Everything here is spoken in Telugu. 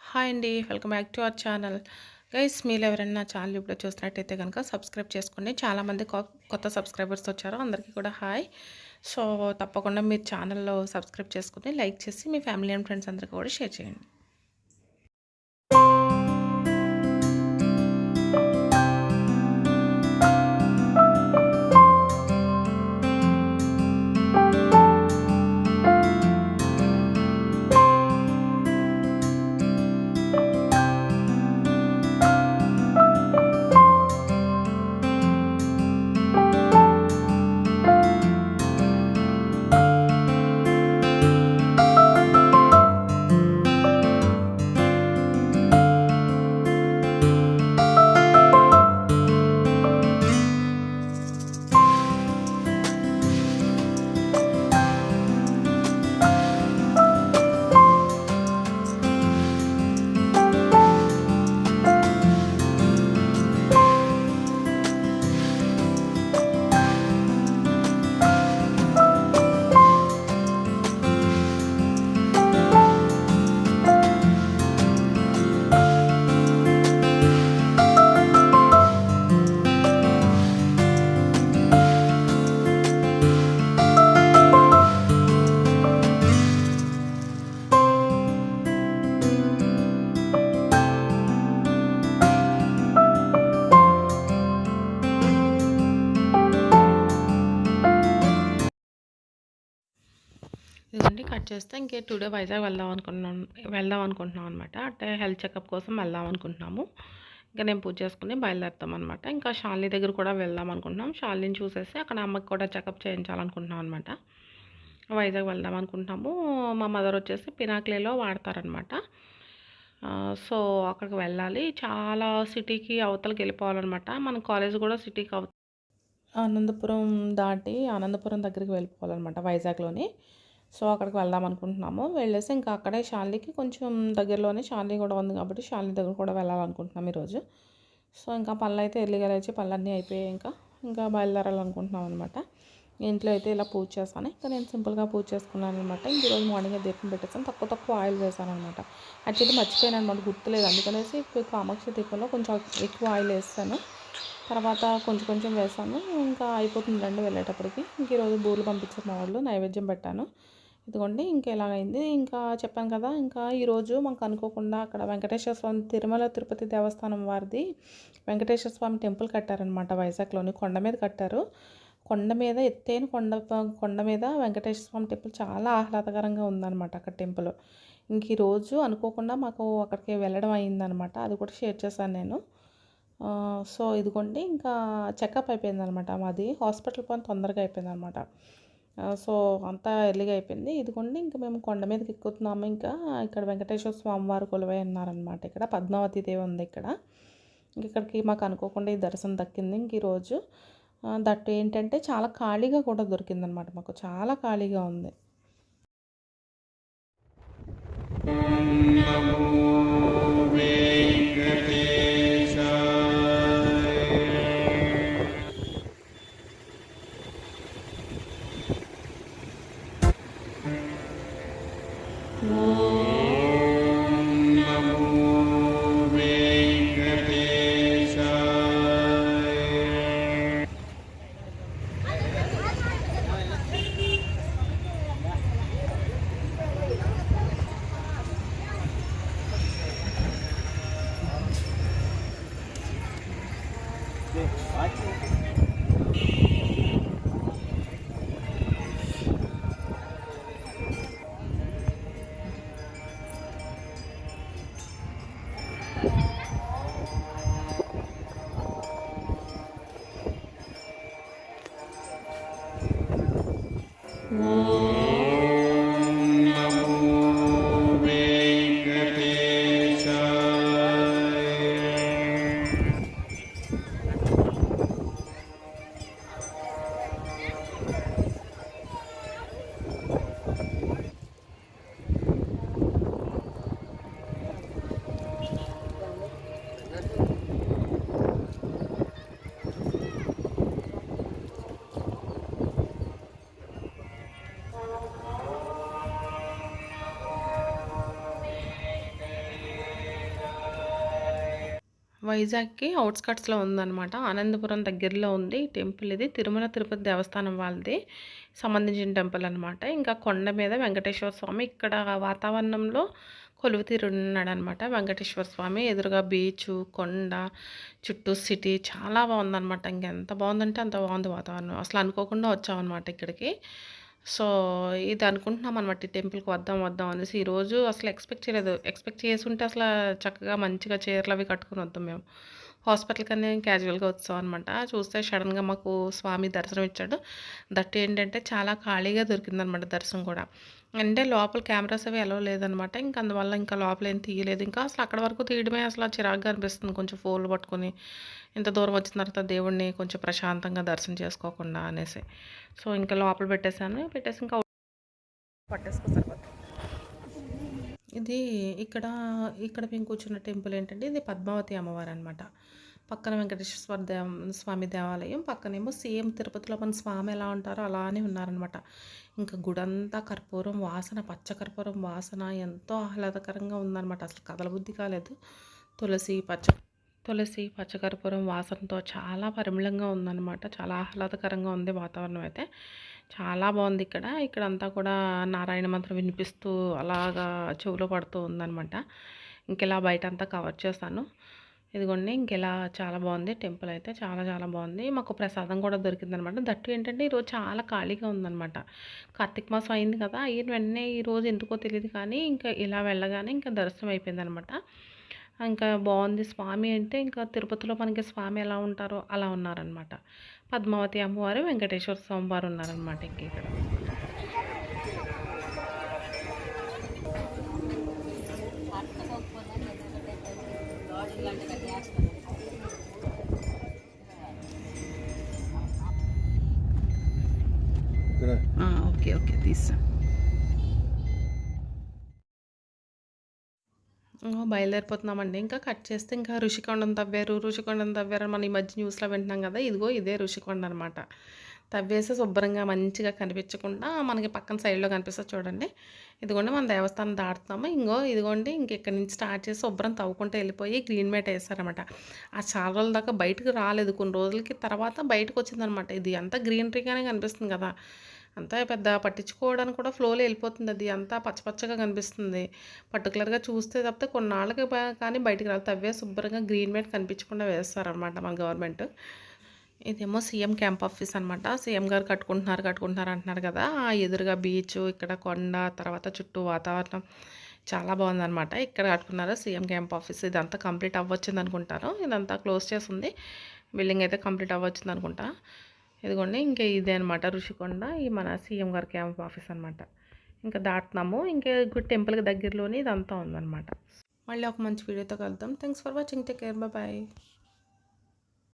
హాయ్ అండి welcome back to our channel guys మీరు ఎవరైనా ఛానల్ ఇప్పుడు చూసినట్టయితే కనుక సబ్స్క్రైబ్ చేసుకోండి. చాలామంది కొత్త సబ్స్క్రైబర్స్ వచ్చారు. అందరికీ కూడా హాయ్ సో తప్పకుండా మీరు ఛానల్లో సబ్స్క్రైబ్ చేసుకుని లైక్ చేసి మీ ఫ్యామిలీ అండ్ ఫ్రెండ్స్ అందరికీ కూడా షేర్ చేయండి. వచ్చేస్తే ఇంకే చేస్తే ఇంకే వైజాగ్ వెళ్దాం అనుకుంటున్నాం వెళ్దాం అనుకుంటున్నాం అనమాట అంటే హెల్త్ చెకప్ కోసం వెళ్దాం అనుకుంటున్నాము. ఇంకా నేను పూజ చేసుకుని బయలుదేరుతాం అనమాట ఇంకా షాలిని దగ్గర కూడా వెళ్దాం అనుకుంటున్నాం. షాలిని చూసేసి అక్కడ అమ్మకి కూడా చెకప్ చేయించాలనుకుంటున్నాం అనమాట వైజాగ్ వెళ్దాం అనుకుంటున్నాము. మా మదర్ వచ్చేసి పినాక్లేలో వాడతారనమాట సో అక్కడికి వెళ్ళాలి. చాలా సిటీకి అవతలకి వెళ్ళిపోవాలన్నమాట. మన కాలేజ్ కూడా సిటీకి అవ ఆనందపురం దాటి ఆనందపురం దగ్గరికి వెళ్ళిపోవాలన్నమాట వైజాగ్లోని. సో అక్కడికి వెళ్దాం అనుకుంటున్నాము. వెళ్ళేసి ఇంకా అక్కడే షాలికి కొంచెం దగ్గరలోనే షాలి కూడా ఉంది కాబట్టి షాలి దగ్గర కూడా వెళ్ళాలనుకుంటున్నాం ఈరోజు. సో ఇంకా పళ్ళు అయితే ఎర్లీగా లేచి పళ్ళన్నీ అయిపోయాయి ఇంకా. ఇంకా బయలుదేరాలనుకుంటున్నాం అనమాట ఇంట్లో అయితే ఇలా పూజ చేస్తాను. ఇంకా నేను సింపుల్గా పూజ చేసుకున్నాను అనమాట ఇంక ఈరోజు మార్నింగ్ దీపం పెట్టేసాను. తక్కువ తక్కువ ఆయిల్ వేసాను అనమాట యాక్చువల్లీ మర్చిపోయాను అనమాట గుర్తులేదు. అందుకనేసి ఇప్పుడు కామాక్షి దీపంలో కొంచెం ఎక్కువ ఆయిల్ వేస్తాను. తర్వాత కొంచెం కొంచెం వేసాను ఇంకా అయిపోతుందండి వెళ్ళేటప్పటికి. ఇంక ఈరోజు బూర్లు పంపించారు మా వాళ్ళు. నైవేద్యం పెట్టాను. ఇదిగోండి ఇంకా ఇలాగైంది ఇంకా చెప్పాను కదా ఇంకా ఈరోజు మాకు అనుకోకుండా అక్కడ వెంకటేశ్వర స్వామి తిరుమల తిరుపతి దేవస్థానం వారిది వెంకటేశ్వర స్వామి టెంపుల్ కట్టారనమాట వైజాగ్లోని. కొండ మీద కట్టారు. కొండ మీద ఎత్తైన కొండ కొండ మీద వెంకటేశ్వర స్వామి టెంపుల్ చాలా ఆహ్లాదకరంగా ఉందన్నమాట అక్కడ టెంపుల్. ఇంక ఈరోజు అనుకోకుండా మాకు అక్కడికి వెళ్ళడం అయిందనమాట అది కూడా షేర్ చేశాను నేను. సో ఇదిగోండి ఇంకా చెకప్ అయిపోయింది అనమాట మాది. హాస్పిటల్ పని తొందరగా అయిపోయింది అనమాట సో అంతా ఎర్లీగా అయిపోయింది. ఇదిగోండి ఇంకా మేము కొండ మీదకి ఎక్కుతున్నాము. ఇంకా ఇక్కడ వెంకటేశ్వర స్వామి వారు కొలువై ఉన్నారనమాట ఇక్కడ. పద్మావతి దేవి ఉంది ఇక్కడ. ఇక్కడికి మాకు అనుకోకుండా ఈ దర్శనం దక్కింది. ఇంక ఈరోజు దట్ ఏంటంటే చాలా ఖాళీగా కూడా దొరికిందనమాట మాకు. చాలా ఖాళీగా ఉంది. Lord. people. వైజాగ్‌కి అవుట్స్కట్స్లో ఉందన్నమాట అనంతపురం దగ్గరలో ఉంది టెంపుల్ ఇది. తిరుమల తిరుపతి దేవస్థానం వాళ్ళది సంబంధించిన టెంపుల్ అనమాట. ఇంకా కొండ మీద వెంకటేశ్వర స్వామి ఇక్కడ వాతావరణంలో కొలువుతీరున్నాడనమాట వెంకటేశ్వర స్వామి. ఎదురుగా బీచు, కొండ, చుట్టూ సిటీ చాలా బావుందనమాట. ఇంకెంత బాగుందంటే అంత బాగుంది వాతావరణం. అసలు అనుకోకుండా వచ్చామనమాట ఇక్కడికి. సో, ఇది అనుకుంటున్నాం అనమాట. ఈ టెంపుల్‌కి వద్దాం, వద్దాం అనేసి. ఈరోజు అసలు ఎక్స్‌పెక్ట్ చేయలేదు. ఎక్స్‌పెక్ట్ చేసుంటే అసల చక్కగా మంచిగా చీరలు అవి కట్టుకొని వద్దాం మేము. హాస్పిటల్‌కని క్యాజువల్‌గా వచ్చాం అనమాట. చూస్తే సడన్గా మాకు స్వామి దర్శనం ఇచ్చాడు. దట్ ఏంటంటే చాలా ఖాళీగా దొరికిందనమాట దర్శనం కూడా. అంటే లోపల కెమెరాస్ అవి ఎలా లేదనమాట. ఇంక అందువల్ల ఇంకా లోపల ఏం తీయలేదు. ఇంకా అసలు అక్కడ వరకు తీయడమే అసలు చిరాకుగా అనిపిస్తుంది. కొంచెం ఫోన్లు పట్టుకొని ఇంత దూరం వచ్చిన తర్వాత దేవుడిని కొంచెం ప్రశాంతంగా దర్శనం చేసుకోకుండా అనేసి. సో, ఇంకా లోపల పెట్టేసాను. పెట్టేసి ఇంకా పట్టేసుకో సరిపోతుంది ఇది ఇక్కడ, ఇక్కడ మేము కూర్చున్న టెంపుల్ ఏంటంటే ఇది పద్మావతి అమ్మవారు అనమాట పక్కన వెంకటేశ్వర దేవ స్వామి దేవాలయం. పక్కనేమో సేమ్ తిరుపతిలో మన స్వామి ఎలా ఉంటారో అలానే ఉన్నారనమాట. ఇంకా గుడంతా కర్పూరం వాసన, పచ్చ కర్పూరం వాసన ఎంతో ఆహ్లాదకరంగా ఉందనమాట. అసలు కదలబుద్ధి కాలేదు. తులసి, పచ్చ తులసి, పచ్చకర్పూరం వాసనతో చాలా పరిమళంగా ఉందన్నమాట చాలా ఆహ్లాదకరంగా ఉంది వాతావరణం అయితే. చాలా బాగుంది ఇక్కడ. ఇక్కడంతా కూడా నారాయణ మంత్రం వినిపిస్తూ అలాగా చెవులో పడుతూ ఉందనమాట. ఇంకెలా బయట అంతా కవర్ చేశాను. ఇదిగోండి ఇంకెలా చాలా బాగుంది టెంపుల్ అయితే. చాలా చాలా బాగుంది మాకు ప్రసాదం కూడా దొరికిందనమాట. దట్టు ఏంటంటే ఈరోజు చాలా ఖాళీగా ఉందనమాట. కార్తీక మాసం అయింది కదా! అయిన వెంటనే ఈరోజు ఎందుకో తెలియదు కానీ ఇంకా ఇలా వెళ్ళగానే ఇంకా దర్శనం అయిపోయిందనమాట. ఇంకా బాగుంది స్వామి అంటే ఇంకా తిరుపతిలో మనకి స్వామి ఎలా ఉంటారో అలా ఉన్నారనమాట. పద్మావతి అమ్మవారు, వెంకటేశ్వర స్వామి వారు ఉన్నారనమాట ఇంక ఇక్కడ. ఓకే. ఓకే. తీసా. బయలుదేరిపోతున్నామండి. ఇంకా కట్ చేస్తే ఇంకా ఋషికొండను తవ్వారు, ఋషికొండను తవ్వారని మనం ఈ మధ్య న్యూస్‌లో వింటున్నాం కదా! ఇదిగో ఇదే ఋషికొండ అనమాట. తవ్వేసి శుభ్రంగా మంచిగా కనిపించకుండా మనకి పక్కన సైడ్‌లో కనిపిస్తుంది చూడండి. ఇదిగోండి మన దేవస్థానం దాటుతున్నాము. ఇంగో ఇదిగోండి ఇంక ఇక్కడి నుంచి స్టార్ట్ చేసి శుభ్రం తవ్వుకుంటూ వెళ్ళిపోయి గ్రీన్ మ్యాట్ ఏసారనమాట. ఆ చాలా రోజుల దాకా బయటకి రాలేదు. కొన్ని రోజులకి తర్వాత బయటకొచ్చిందనమాట. ఇది అంతా గ్రీనరీగానే కనిపిస్తుంది కదా! అంతా పెద్ద పట్టించుకోవడానికి కూడా ఫ్లోలో వెళ్ళిపోతుంది అది. అంతా పచ్చ పచ్చగా కనిపిస్తుంది. పర్టికులర్గా చూస్తే తప్పితే కొన్నాళ్ళకి కానీ బయటికి రాదు. తవ్వే శుభ్రంగా గ్రీన్ మ్యాట్ కనిపించకుండా వేస్తారనమాట మన గవర్నమెంట్. ఇదేమో సీఎం క్యాంప్ ఆఫీస్ అనమాట. సీఎం గారు కట్టుకుంటున్నారు, కట్టుకుంటున్నారు అంటున్నారు కదా! ఆ ఎదురుగా బీచ్ ఇక్కడ కొండ, తర్వాత చుట్టూ వాతావరణం చాలా బాగుందనమాట ఇక్కడ కట్టుకున్నారు సీఎం క్యాంప్ ఆఫీస్. ఇదంతా కంప్లీట్ అవ్వచ్చింది అనుకుంటాను ఇదంతా క్లోజ్ చేసింది బిల్డింగ్ అయితే కంప్లీట్ అవ్వచ్చింది అనుకుంటా ఇదిగోండి ఇంకా ఇదే అనమాట ఋషికొండ. ఈ మన సీఎం గారి క్యాంప్ ఆఫీస్ అనమాట. ఇంకా దాటుతున్నాము. ఇంకా గు టెంపుల్‌కి దగ్గరలోనే ఇదంతా ఉందన్నమాట మళ్ళీ ఒక మంచి వీడియోతో కలుద్దాం. Thanks for watching. Take care. Bye